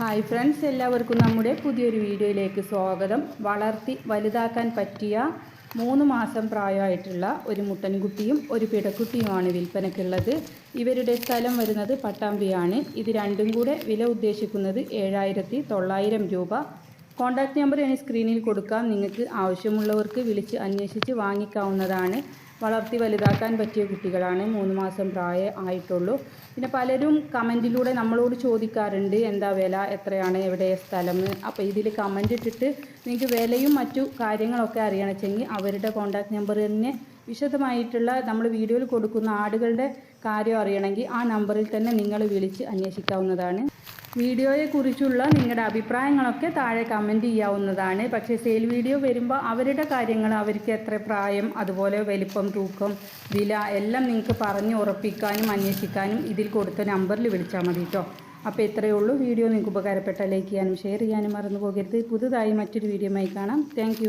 Hi friends എല്ലാവർക്കും നമ്മുടെ പുതിയൊരു വീഡിയോയിലേക്ക് സ്വാഗതം. വളർത്തി വലുതാക്കാൻ പറ്റിയ മൂന്ന് മാസം പ്രായമായിട്ടുള്ള ഒരു മുട്ടൻകുട്ടിയും ഒരു പിടക്കുട്ടിയുമാണ് വിൽപ്പനയ്ക്കുള്ളത്. ഇവരുടെ സ്ഥലം വരുന്നത് പട്ടാമ്പിയാണ്. ഇത് രണ്ടും കൂടെ വില ഉദ്ദേശിക്കുന്നത് ഏഴായിരത്തി തൊള്ളായിരം രൂപ. കോൺടാക്റ്റ് നമ്പർ ഞാൻ സ്ക്രീനിൽ കൊടുക്കാം. നിങ്ങൾക്ക് ആവശ്യമുള്ളവർക്ക് വിളിച്ച് അന്വേഷിച്ച് വാങ്ങിക്കാവുന്നതാണ്. വളർത്തി വലുതാക്കാൻ പറ്റിയ കുട്ടികളാണ് മൂന്ന് മാസം പ്രായ ആയിട്ടുള്ളൂ. പിന്നെ പലരും കമന്റിലൂടെ നമ്മളോട് ചോദിക്കാറുണ്ട് എന്താ വില? എത്രയാണ്? എവിടെ? സ്ഥലം? അപ്പോൾ ഇതിൽ കമന്റ് ഇട്ടിട്ട് നിങ്ങൾക്ക് വിലയും മറ്റു കാര്യങ്ങളൊക്കെ അറിയണമെങ്കിൽ അവരുടെ കോൺടാക്റ്റ് നമ്പർ തന്നെ വിശദമായിട്ടുള്ള നമ്മൾ വീഡിയോയിൽ കൊടുക്കുന്ന ആടുകളുടെ കാര്യം അറിയണമെങ്കിൽ ആ നമ്പറിൽ തന്നെ നിങ്ങൾ വിളിച്ച് അന്വേഷിക്കാവുന്നതാണ്. വീഡിയോയെക്കുറിച്ചുള്ള നിങ്ങളുടെ അഭിപ്രായങ്ങളൊക്കെ താഴെ കമന്റ് ചെയ്യാവുന്നതാണ്. പക്ഷേ സെയിൽ വീഡിയോ വരുമ്പോൾ അവരുടെ കാര്യങ്ങൾ അവർക്ക് എത്ര പ്രായം അതുപോലെ വലിപ്പം തൂക്കം വില എല്ലാം നിങ്ങൾക്ക് പറഞ്ഞ് ഉറപ്പിക്കാനും അന്വേഷിക്കാനും ഇതിൽ കൊടുത്ത നമ്പറിൽ വിളിച്ചാൽ മതി കേട്ടോ അപ്പോൾ ഇത്രയേ ഉള്ളൂ. വീഡിയോ നിങ്ങൾക്ക് ഉപകാരപ്പെട്ട ലൈക്ക് ചെയ്യാനും ഷെയർ ചെയ്യാനും മറന്നു പോകരുത്. പുതുതായി മറ്റൊരു വീഡിയോയുമായി കാണാം. താങ്ക്